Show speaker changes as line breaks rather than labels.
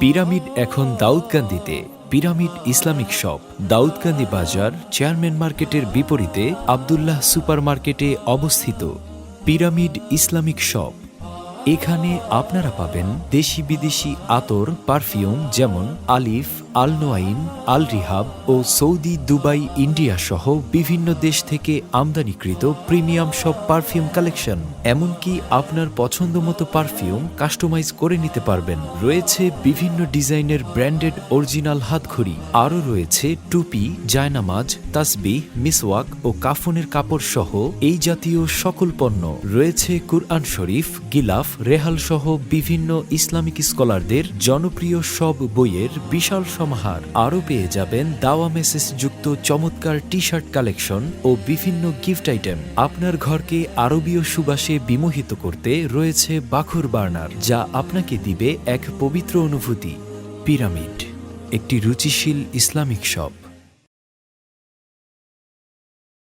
Pyramid এখন দাউদকান্দিতে। Pyramid Islamic shop, Daudkandi বাজার, চেয়ারম্যান মার্কেটের বিপরীতে আবদুল্লাহ সুপার মার্কেটে অবস্থিত। Pyramid Islamic shop. এখানে আপনারা পাবেন দেশি বিদেশি আতর, পারফিউম যেমন আলিফ আল নোয়াইন আল রিহাব ও সৌদি, দুবাই, ইন্ডিয়া সহ বিভিন্ন দেশ থেকে আমদানিকৃত প্রিমিয়াম সব পারফিউম কালেকশন। এমনকি আপনার পছন্দ মতো পারফিউম কাস্টমাইজ করে নিতে পারবেন। রয়েছে বিভিন্ন ডিজাইনের ব্র্যান্ডেড অরিজিনাল হাতঘড়ি। আরও রয়েছে টুপি, জায়নামাজ, তাসবিহ, মিসওয়াক ও কাফনের কাপড় সহ এই জাতীয় সকল পণ্য। রয়েছে কুরআন শরীফ, গিলাফ, রেহাল সহ বিভিন্ন ইসলামিক স্কলারদের জনপ্রিয় সব বইয়ের বিশাল সমাহার আরও পেয়ে যাবেন দাওয়া মেসেজ যুক্ত চমৎকার টি শার্ট কালেকশন ও বিভিন্ন গিফট আইটেম। আপনার ঘরকে আরবীয় সুবাসে বিমোহিত করতে রয়েছে বাখুর বার্নার, যা আপনাকে দিবে এক পবিত্র অনুভূতি, পিরামিড, একটি রুচিশীল ইসলামিক শপ।